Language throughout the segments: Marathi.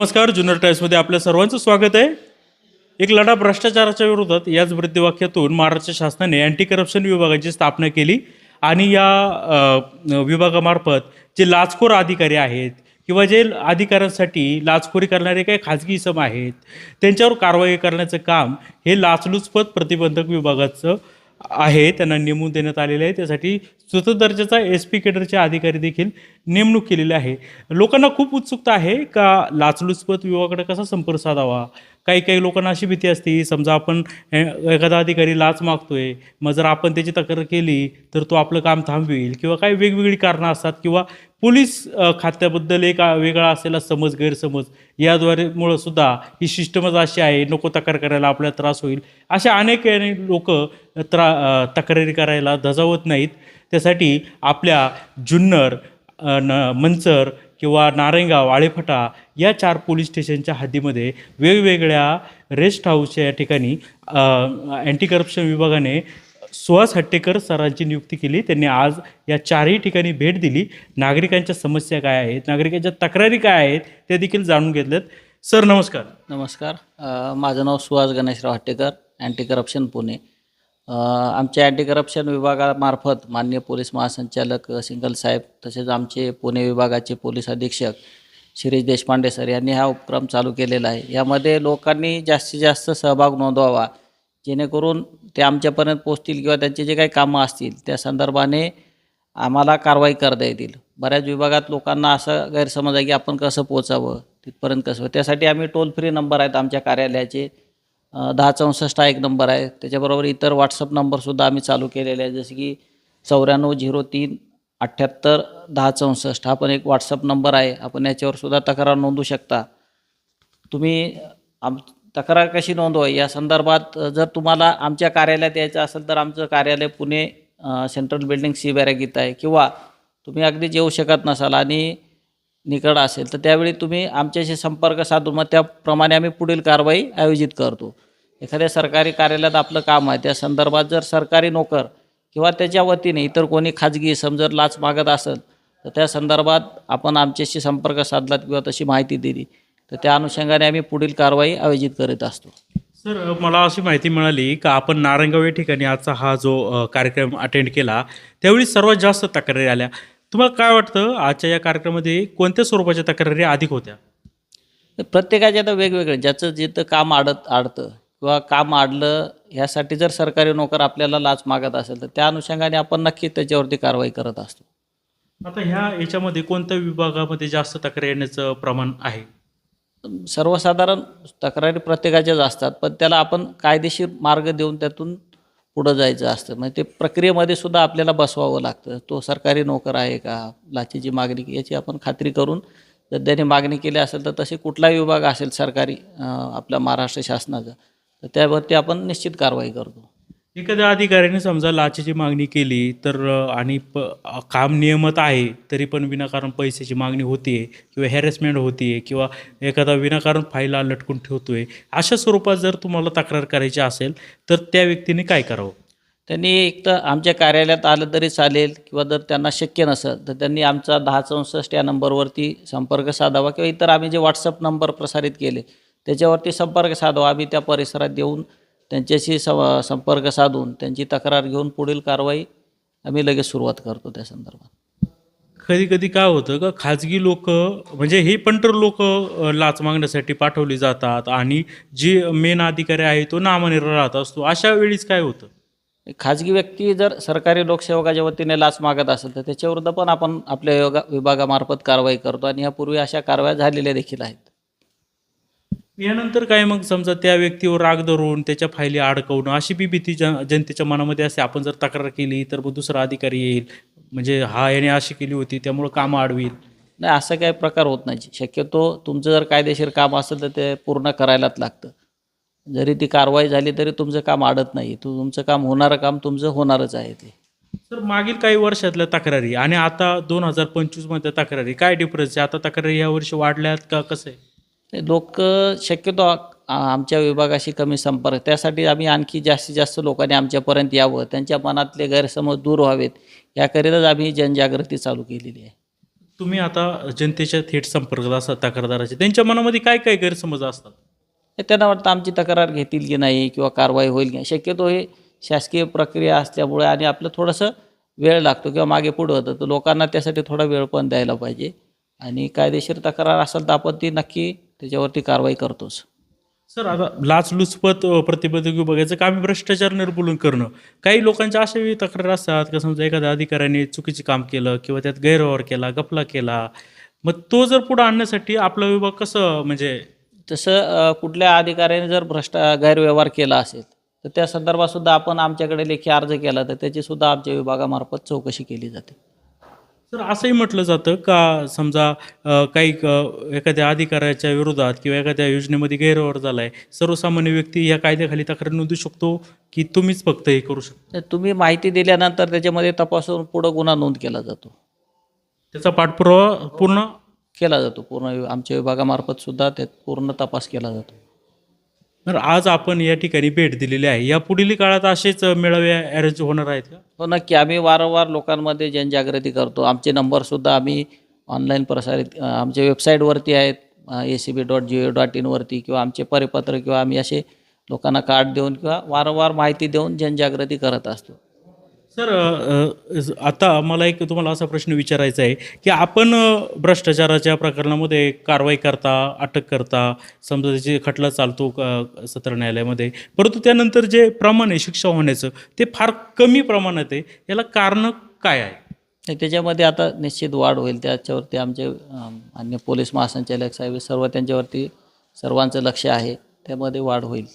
नमस्कार जुनर टाइम्समध्ये आपल्या सर्वांचं स्वागत आहे. एक लढा भ्रष्टाचाराच्या विरोधात याच वृत्तीवाक्यातून महाराष्ट्र शासनाने अँटी करप्शन विभागाची स्थापना केली आणि या विभागामार्फत जे लाचखोर अधिकारी आहेत किंवा जे अधिकाऱ्यांसाठी लाचखोरी करणारे काही खाजगी इसम आहेत त्यांच्यावर कारवाई करण्याचं काम हे लाचलुचपत प्रतिबंधक विभागाचं आहे. त्यांना नेमून देण्यात आलेलं आहे. त्यासाठी स्वतः दर्जाचा एस पी केडरचे अधिकारी देखील नेमणूक केलेली आहे. लोकांना खूप उत्सुकता आहे का लाचलुचपत विभागाकडे कसा संपर्क साधावा? काही काही लोकांना अशी भीती असते समजा आपण ए, एखादा अधिकारी लाच मागतोय मग जर आपण त्याची तक्रार केली तर तो आपलं काम थांबवेल किंवा काही वेगवेगळी कारणं असतात किंवा पोलीस खात्याबद्दल एक वेगळा असलेला समज गैरसमज याद्वारे मुळं सुद्धा ही सिस्टमच अशी आहे नको तक्रार करायला आपल्याला त्रास होईल. अशा अनेक लोक त्रा तक्रारी करायला धजावत नाहीत. त्यासाठी आपल्या जुन्नर न मंचर किंवा नारायणगाव आळेफटा या चार पोलीस स्टेशनच्या हद्दीमध्ये वेगवेगळ्या रेस्ट हाऊसच्या या ठिकाणी अँटी करप्शन विभागाने सुहास हट्टेकर सरांची नियुक्ती केली. त्यांनी आज या चारही ठिकाणी भेट दिली. नागरिकांच्या समस्या काय आहेत? नागरिकांच्या तक्रारी काय आहेत? ते देखील जाणून घेतल्यात सर नमस्कार. नमस्कार. माझं नाव सुहास गणेशराव हट्टेकर अँटी करप्शन पुणे. आमच्या अँटी करप्शन विभागामार्फत माननीय पोलीस महासंचालक सिंगल साहेब तसेच आमचे पुणे विभागाचे पोलीस अधीक्षक शिरीष देशपांडे सर यांनी हा उपक्रम चालू केलेला आहे. यामध्ये लोकांनी जास्तीत जास्त सहभाग नोंदवावा जेणेकरून ते आमच्यापर्यंत पोचतील किंवा त्यांचे जे काही कामं असतील त्या संदर्भाने आम्हाला कारवाई करता येतील. बऱ्याच विभागात लोकांना असा गैरसमज आहे की आपण कसं पोचावं तिथपर्यंत कसं. त्यासाठी आम्ही टोल फ्री नंबर आहेत आमच्या कार्यालयाचे. दहा चौसष्ट हा एक नंबर आहे. त्याच्याबरोबर इतर व्हॉट्सअप नंबरसुद्धा आम्ही चालू केलेले आहे जसे की चौऱ्याण्णव झिरो तीन अठ्ठ्याहत्तर दहा चौसष्ट हा पण एक व्हॉट्सअप नंबर आहे. आपण याच्यावरसुद्धा तक्रार नोंदवू शकता. तुम्ही आम तक्रार कशी नोंदवा या संदर्भात जर तुम्हाला आमच्या कार्यालयात यायचं असेल तर आमचं कार्यालय पुणे सेंट्रल बिल्डिंग सी बॅरॅगीत आहे. किंवा तुम्ही अगदीच येऊ शकत नसाल आणि निकड असेल तर त्यावेळी तुम्ही आमच्याशी संपर्क साधून मग त्याप्रमाणे आम्ही पुढील कारवाई आयोजित करतो. एखाद्या सरकारी कार्यालयात आपलं काम आहे त्या संदर्भात जर सरकारी नोकर किंवा त्याच्या वतीने इतर कोणी खाजगी इसम जर लाच मागत असेल तर त्या संदर्भात आपण आमच्याशी संपर्क साधलात किंवा तशी माहिती दिली. तर त्या अनुषंगाने आम्ही पुढील कारवाई आयोजित करीत असतो. सर मला अशी माहिती मिळाली का आपण नारायणगाव या ठिकाणी आजचा हा जो कार्यक्रम अटेंड केला त्यावेळी सर्वात जास्त तक्रारी आल्या. तुम्हाला काय वाटतं? आजच्या या कार्यक्रमामध्ये कोणत्या स्वरूपाच्या तक्रारी अधिक होत्या? तर प्रत्येकाचे आता वेगवेगळे ज्याचं जिथं काम आडत आडतं किंवा काम आडलं ह्यासाठी जर सरकारी नोकर आपल्याला लाच मागत असेल तर त्या अनुषंगाने आपण नक्कीच त्याच्यावरती कारवाई करत असतो. आता ह्या याच्यामध्ये कोणत्या विभागामध्ये जास्त तक्रार येण्याचं प्रमाण आहे? सर्वसाधारण तक्रारी प्रत्येकाच्याच असतात पण त्याला आपण कायदेशीर मार्ग देऊन त्यातून पुढं जायचं असतं. म्हणजे ते प्रक्रियेमध्ये सुद्धा आपल्याला बसवावं लागतं. तो सरकारी नोकर आहे का? लाचेची मागणी की याची आपण खात्री करून जर त्याने मागणी केली असेल तर तसे कुठलाही विभाग असेल सरकारी आपल्या महाराष्ट्र शासनाचा तर त्यावरती आपण निश्चित कारवाई करतो. एखाद्या अधिकाऱ्याने समजा लाचेची मागणी केली तर अ, आणि प काम नियमित आहे तरी पण विनाकारण पैशाची मागणी होतीये किंवा हॅरेसमेंट होतीये किंवा एखादा विनाकारण फाईला लटकून ठेवतोय अशा स्वरूपात जर तुम्हाला तक्रार करायची असेल तर त्या व्यक्तीने काय करावं? त्यांनी एक तर आमच्या कार्यालयात आलं तरी चालेल किंवा जर त्यांना शक्य नसेल तर त्यांनी आमचा दहा चौसष्ट या नंबरवरती संपर्क साधावा किंवा इतर आम्ही जे व्हॉट्सअप नंबर प्रसारित केले त्याच्यावरती संपर्क साधावा आम्ही त्या परिसरात येऊन त्यांच्याशी सं संपर्क साधून त्यांची तक्रार घेऊन पुढील कारवाई आम्ही लगेच सुरुवात करतो त्या संदर्भात. कधी कधी काय होतं का? खाजगी लोक म्हणजे हे पंटर लोक लाच मागण्यासाठी पाठवली जातात आणि जी मेन अधिकारी आहे तो नामानिर्णय राहत असतो. अशा वेळीच काय होतं? खाजगी व्यक्ती जर सरकारी लोकसेवकाच्या वतीने लाच मागत असेल तर त्याच्याविरुद्ध पण आपण आपल्या योगा विभागामार्फत कारवाई करतो आणि यापूर्वी अशा कारवाया झालेल्या देखील आहेत. यानंतर काय मग समजा त्या व्यक्तीवर राग धरून त्याच्या फायली अडकवणं अशी बी भीती जन जनतेच्या मनामध्ये असते. आपण जर तक्रार केली तर मग दुसरा अधिकारी येईल. म्हणजे हा याने अशी केली होती त्यामुळं कामं अडवील. नाही असं काही प्रकार होत नाही. शक्यतो तुमचं जर कायदेशीर काम असेल तर ते पूर्ण करायलाच लागतं. जरी ती कारवाई झाली तरी तुमचं काम अडत नाही. तू तुमचं काम होणारं काम तुमचं होणारच आहे ते. तर मागील काही वर्षातल्या तक्रारी आणि आता दोन हजार पंचवीसमध्ये तक्रारी काय डिफरन्स आहे? आता तक्रारी या वर्षी वाढल्यात का कसं आहे? लोक शक्यतो आमच्या विभागाशी कमी संपर्क त्यासाठी आम्ही आणखी जास्तीत जास्त लोकांनी आमच्यापर्यंत यावं त्यांच्या मनातले गैरसमज दूर व्हावेत याकरिताच आम्ही जनजागृती चालू केलेली आहे. तुम्ही आता जनतेच्या थेट संपर्कात असतात तक्रारदाराचे त्यांच्या मनामध्ये काय काय गैरसमज असतात? त्यांना वाटतं आमची तक्रार घेतील की नाही किंवा कारवाई होईल की नाही. शक्यतो हे शासकीय प्रक्रिया असल्यामुळे आणि आपलं थोडंसं वेळ लागतो किंवा मागे पुढं होतं तर लोकांना त्यासाठी थोडा वेळ पण द्यायला पाहिजे. आणि कायदेशीर तक्रार असेल तर आपण ती नक्की त्याच्यावरती कारवाई करतोच सर आता लाचलुचपत प्रतिबंधक विभागाचं काम भ्रष्टाचार निर्मूलन करणं. काही लोकांच्या अशा वेळी तक्रार असतात का? समजा एखाद्या अधिकाऱ्याने चुकीचे काम केलं किंवा त्यात गैरव्यवहार केला गफला केला. मग तो जर पुढे आणण्यासाठी आपला विभाग कसं म्हणजे तसं कुठल्या अधिकाऱ्याने जर भ्रष्टा गैरव्यवहार केला असेल तर त्या संदर्भात सुद्धा आपण आमच्याकडे लेखी अर्ज केला तर त्याची सुद्धा आमच्या विभागामार्फत चौकशी केली जाते. सर असंही म्हटलं जातं का समजा अ, काही क- एखाद्या अधिकाऱ्याच्या विरोधात किंवा एखाद्या योजनेमध्ये गैरव्यवहार झाला आहे सर्वसामान्य व्यक्ती या कायद्याखाली तक्रार नोंदवू शकतो की तुम्हीच फक्त हे करू शकता? तर तुम्ही माहिती दिल्यानंतर त्याच्यामध्ये तपासून पुढं गुन्हा नोंद केला जातो. त्याचा पाठपुरावा पूर्ण? केला जातो पूर्ण आमच्या विभागामार्फत सुद्धा त्यात पूर्ण तपास केला जातो. तर आज आपण या ठिकाणी भेट दिलेली आहे. या पुढील काळात असेच मेळावे अरेंज होणार आहेत का? हो नक्की. आम्ही वारंवार लोकांमध्ये जनजागृती करतो. आमचे नंबरसुद्धा आम्ही ऑनलाईन प्रसारित आमच्या वेबसाईटवरती आहेत. A C B dot G O dot इनवरती किंवा आमचे परिपत्र किंवा आम्ही असे लोकांना कार्ड देऊन किंवा वारंवार माहिती देऊन जनजागृती करत असतो. सर आता मला एक तुम्हाला असा प्रश्न विचारायचा आहे की आपण भ्रष्टाचाराच्या प्रकरणामध्ये कारवाई करता अटक करता समजा त्याची खटला चालतो सत्र न्यायालयामध्ये परंतु त्यानंतर जे प्रमाण आहे शिक्षा होण्याचं ते फार कमी प्रमाणात आहे. याला कारण काय आहे? त्याच्यामध्ये आता निश्चित वाढ होईल. त्याच्यावरती आमचे अन्य पोलीस महासंचालक साहेब सर्व त्यांच्यावरती सर्वांचं लक्ष आहे. त्यामध्ये वाढ होईल.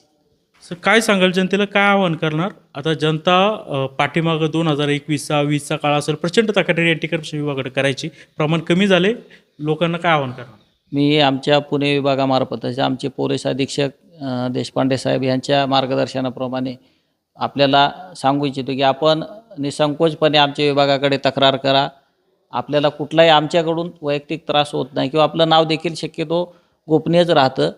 सर काय सांगाल? जनतेला काय आवाहन करणार? आता जनता पाठीमागं दोन हजार एकवीसचा वीसचा काळ असेल प्रचंड तक्रारी अँटी करप्शन विभागाकडे करायची. प्रमाण कमी झाले. लोकांना काय आवाहन करणार? मी आमच्या पुणे विभागामार्फत आमचे पोलीस अधीक्षक देशपांडे साहेब यांच्या मार्गदर्शनाप्रमाणे आपल्याला सांगू इच्छितो की आपण निसंकोचपणे आमच्या विभागाकडे तक्रार करा. आपल्याला कुठलाही आमच्याकडून वैयक्तिक त्रास होत नाही किंवा आपलं नाव देखील शक्यतो गोपनीयच राहतं.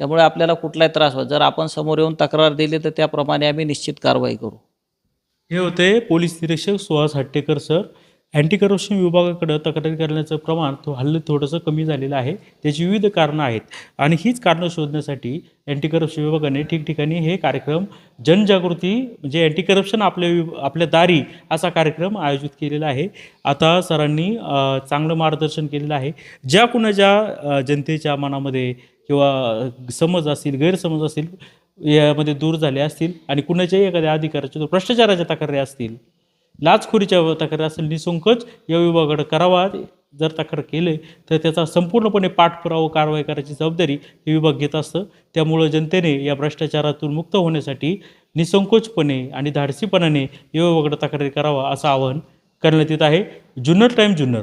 त्यामुळे आपल्याला कुठलाही त्रास होत जर आपण समोर येऊन तक्रार दिली तर त्याप्रमाणे आम्ही निश्चित कारवाई करू. हे होते पोलीस निरीक्षक Suhas Hattekar sir. Anti corruption विभागाकडं तक्रारी करण्याचं प्रमाण तो हल्ली थोडंसं कमी झालेलं आहे. त्याची विविध कारणं आहेत. आणि हीच कारणं शोधण्यासाठी अँटी करप्शन विभागाने ठिकठिकाणी हे कार्यक्रम जनजागृती म्हणजे अँटी करप्शन आपल्या वि आपल्या दारी असा कार्यक्रम आयोजित केलेला आहे. आता सरांनी चांगलं मार्गदर्शन केलेलं आहे. ज्या कुणाच्या जनतेच्या मनामध्ये किंवा समज असतील गैरसमज असतील यामध्ये दूर झाले असतील आणि कुणाच्याही एखाद्या अधिकाराच्या भ्रष्टाचाराच्या तक्रारी असतील लाचखोरीच्या तक्रारी असतील निसंकोच या विभागाकडे करावा. जर तक्रार केले तर त्याचा संपूर्णपणे पाठपुरावा कारवाई करायची जबाबदारी हे विभाग घेत असतं. त्यामुळं जनतेने या भ्रष्टाचारातून मुक्त होण्यासाठी निसंकोचपणे आणि धाडसीपणाने या विभागाकडे तक्रारी करावा असं आवाहन करण्यात येत आहे. जुन्नर टाईम जुन्नर.